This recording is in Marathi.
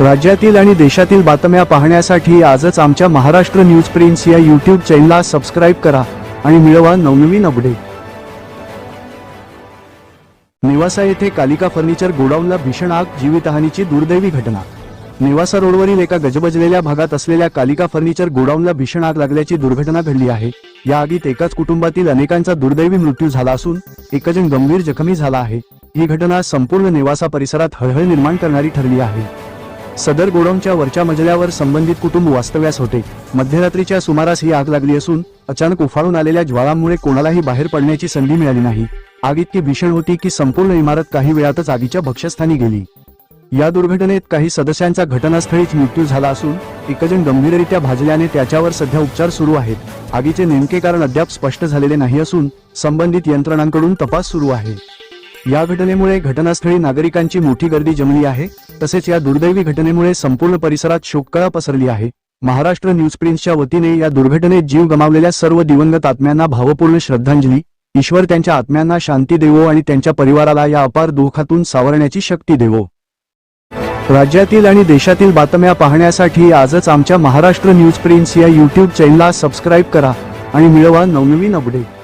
राज्यातील आणि देशातील बातम्या पाहण्यासाठी आजच आमच्या महाराष्ट्र न्यूज प्रिन्स या यूट्यूब चॅनलला सबस्क्राईब करा आणि मिळवा नवनवीन अपडेट नेवासा येथे कालिका फर्निचर गोडाऊनला भीषण आग जीवितहानीची दुर्दैवी घटना. नेवासा रोडवरील एका गजबजलेल्या भागात असलेल्या कालिका फर्निचर गोडाऊनला भीषण आग लागल्याची दुर्घटना घडली आहे. या आगीत एकाच कुटुंबातील अनेकांचा दुर्दैवी मृत्यू झाला असून एकजण गंभीर जखमी झाला आहे. ही घटना संपूर्ण नेवासा परिसरात हळहळ निर्माण करणारी ठरली आहे. सदर गोडाऊनच्या वरच्या मजल्यावर संबंधित कुटुंब वास्तव्यास होते. मध्यरात्रीच्या सुमारास ही आग लागली असून अचानक उफाळून आलेल्या ज्वाळांमुळे कोणालाही बाहेर पडण्याची संधी मिळाली नाही. आग इतकी भीषण होती की संपूर्ण इमारत काही वेळातच आगीच्या भक्षस्थानी गेली. या दुर्घटनेत काही सदस्यांचा घटनास्थळीच मृत्यू झाला असून एकजण गंभीररित्या भाजल्याने त्याच्यावर सध्या उपचार सुरू आहेत. आगीचे नेमके कारण अद्याप स्पष्ट झालेले नाही असून संबंधित यंत्रणांकडून तपास सुरू आहे. या घटनेमुळे घटनास्थळी नागरिकांची मोठी गर्दी जमली आहे. तसेच या दुर्दैवी घटनेमुळे संपूर्ण परिसरात शोककळा पसरली आहे. महाराष्ट्र न्यूज प्रिन्सच्या वतीने या दुर्घटनेत जीव गमावलेल्या सर्व दिवंगत आत्म्यांना भावपूर्ण श्रद्धांजली. ईश्वर त्यांच्या आत्म्यांना शांती देवो आणि त्यांच्या परिवाराला या अपार दुःखातून सावरण्याची शक्ती देवो. राज्यातील आणि देशातील बातम्या पाहण्यासाठी आजच आमच्या महाराष्ट्र न्यूज प्रिन्स या यूट्यूब चॅनलला सबस्क्राईब करा आणि मिळवा नवनवीन अपडेट